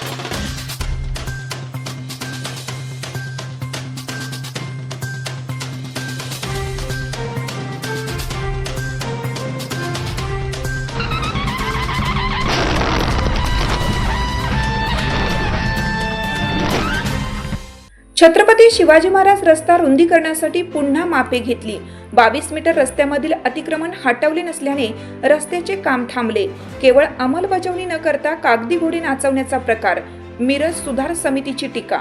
Thank you. Chhatrapati Shivaji Maharaj रस्ता रुंदीकरणासाठी पुन्हा मापे घेतली. बावीस मीटर रस्त्यामधील अतिक्रमण हटवले नसल्याने रस्त्याचे काम थांबले. केवळ अंमलबजावणी न करता कागदी घोडी नाचवण्याचा प्रकार. मिरज सुधार समितीची टीका.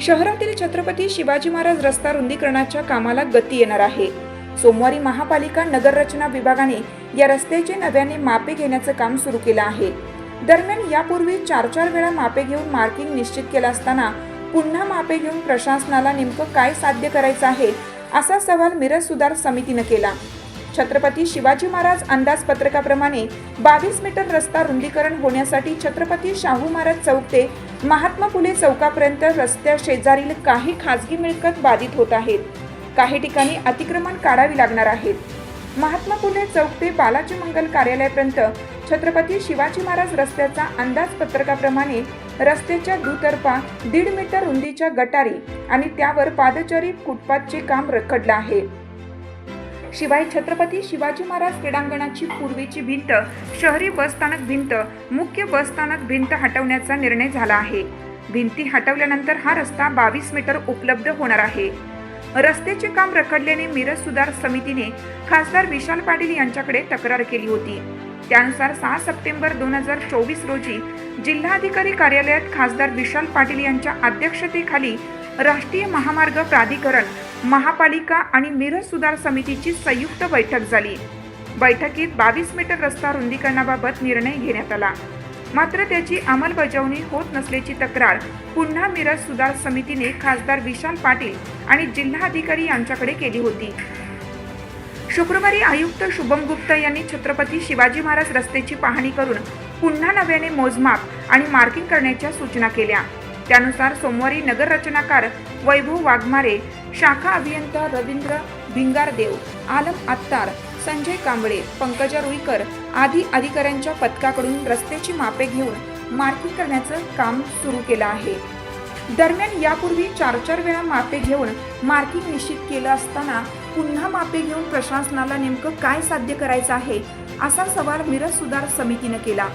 शहरातील छत्रपती शिवाजी महाराज रस्ता रुंदीकरणाच्या कामाला गती येणार आहे. सोमवारी महापालिका नगररचना विभागाने या रस्त्याचे नव्याने मापे घेण्याचं काम सुरू केलं आहे. दरम्यान यापूर्वी चार चार वेळा मापे घेऊन मार्किंग निश्चित केलं असताना पुन्हा मापे घेऊन प्रशासनाला नेमकं काय साध्य करायचं आहे असा सवाल मिरज सुधार समितीनं केला. छत्रपती शिवाजी महाराज अंदाजपत्रकाप्रमाणे बावीस मीटर रस्ता रुंदीकरण होण्यासाठी छत्रपती शाहू महाराज चौक ते महात्मा फुले चौकापर्यंत रस्त्या शेजारील काही खासगी मिळकत बाधित होत आहेत. काही ठिकाणी अतिक्रमण काढावी लागणार आहेत. महात्मा फुले चौक ते बालाजी मंगल कार्यालयापर्यंत छत्रपती शिवाजी महाराज रस्त्याचा अंदाजपत्रकाप्रमाणे रस्त्याच्या दुतर्फा दीड मीटर रुंदीच्या गटारी आणि त्यावर पादचारी फुटपाथचे काम रखडलं आहे. शिवाय छत्रपती शिवाजी महाराज क्रीडांगणाची पूर्वीची भिंत शहरी बसस्थानक भिंत मुख्य बसस्थानक भिंत हटवण्याचा निर्णय झाला आहे. भिंती हटवल्यानंतर हा रस्ता बावीस मीटर उपलब्ध होणार आहे. रस्त्याचे काम रखडल्याने मिरज सुधार समितीने खासदार विशाल पाटील यांच्याकडे तक्रार केली होती. त्यानुसार सहा सप्टेंबर दोन हजार चोवीस रोजी जिल्हाधिकारी कार्यालयात खासदार विशाल पाटील यांच्या अध्यक्षतेखाली राष्ट्रीय महामार्ग प्राधिकरण महापालिका आणि मिरज सुधार समितीची संयुक्त बैठक झाली. बैठकीत बावीस मीटर रस्ता रुंदीकरणाबाबत निर्णय घेण्यात आला. मात्र त्याची अंमलबजावणी होत नसल्याची तक्रार पुन्हा मिरज सुधार समितीने खासदार विशाल पाटील आणि जिल्हाधिकारी यांच्याकडे केली होती. शुक्रवारी आयुक्त शुभम गुप्ता यांनी छत्रपती शिवाजी महाराज रस्त्याची पाहणी करून पुन्हा नव्याने मोजमाप आणि मार्किंग करण्याच्या सूचना केल्या. त्यानुसार सोमवारी नगर रचनाकार वैभव वाघमारे शाखा अभियंता रवींद्र भिंगारदेव आलम आत्तार संजय कांबळे पंकजा रुईकर आदी अधिकाऱ्यांच्या पथकाकडून रस्त्याची मापे घेऊन मार्किंग करण्याचं काम सुरू केलं आहे. दरम्यान यापूर्वी चार चार वेळा मापे घेऊन मार्किंग निश्चित केलं असताना पुन्हा मापे घेऊन प्रशासनाला नेमकं काय साध्य करायचं आहे असा सवाल मिरज सुधार समितीनं केला.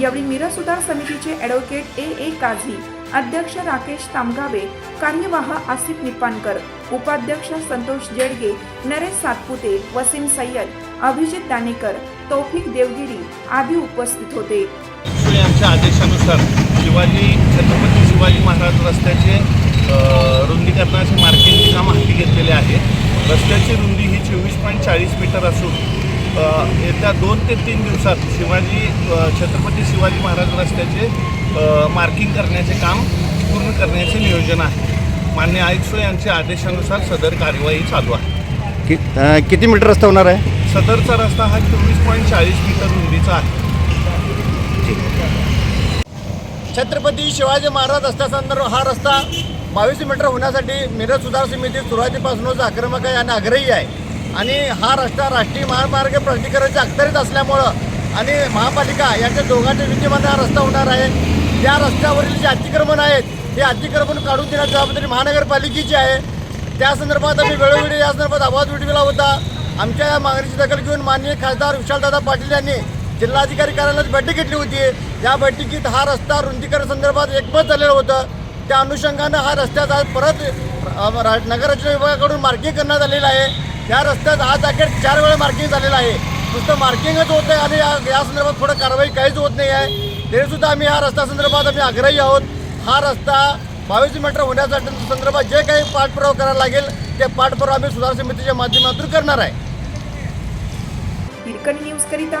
यावेळी मिरज सुधार समितीचे ॲडव्होकेट ए. ए. काझी अध्यक्ष राकेश तामगावे कार्यवाह आसिफ निपानकर उपाध्यक्ष संतोष जेडगे नरेश सातपुते वसीम सय्यद अभिजित दानेकर तौफिक देवगिरी आदी उपस्थित होते. यांच्या आदेशानुसार शिवाजी छत्रपती शिवाजी महाराज रस्त्याचे रुंदीकरणाचे मार्किंगचे काम हाती घेतलेले आहे रस्त्याची रुंदी ही चोवीस पॉईंट चाळीस मीटर असून येत्या दोन ते तीन दिवसात शिवाजी छत्रपती शिवाजी महाराज रस्त्याचे मार्किंग करण्याचे काम पूर्ण करण्याचे नियोजन आहे. मान्य आयुक्त यांच्या आदेशानुसार सदर कार्यवाही चालू आहे. कि किती मीटर रस्ता होणार आहे? सदरचा रस्ता हा चोवीस पॉईंट चाळीस मीटर रुंदीचा आहे. छत्रपती शिवाजी महाराज रस्त्यासंदर्भ हा रस्ता बावीस मीटर होण्यासाठी मिरज सुधार समिती सुरुवातीपासूनच आक्रमक आहे आणि आग्रही आहे. आणि हा रस्ता राष्ट्रीय महामार्ग प्राधिकरणाच्या अखत्यारीत असल्यामुळं आणि महापालिका यांच्या दोघांच्या विद्यमाने हा रस्ता होणार आहे. त्या रस्त्यावरील जे अतिक्रमण आहेत ते अतिक्रमण काढून देण्याची जबाबदारी महानगरपालिकेची आहे. त्या संदर्भात आम्ही वेळोवेळी या संदर्भात आवाज उठविला होता. आमच्या या मागणीची दखल घेऊन माननीय खासदार विशालदादा पाटील यांनी जिल्हाधिकारी कार्यालयात बैठक घेतली होती. या बैठकीत हा रस्ता रुंदीकरण संदर्भात एकमत झालेलं होतं. त्या अनुषंगानं हा रस्त्यात आज परत अ, नगररचना विभागाकडून मार्किंग करण्यात आलेलं आहे. या रस्त्यात आज अखेर चार वेळा मार्किंग झालेलं आहे. नुसतं मार्किंगच होत आहे आणि या या संदर्भात थोडं कारवाई काहीच होत नाही आहे. तरीसुद्धा आम्ही या रस्त्या संदर्भात आम्ही आग्रही आहोत. हा रस्ता बावीस मीटर होण्यासाठी संदर्भात जे काही पाठपुरावा करायला लागेल ते पाठपुरावा आम्ही सुधार समितीच्या माध्यमातून करणार आहे. हिरकणी न्यूज करिता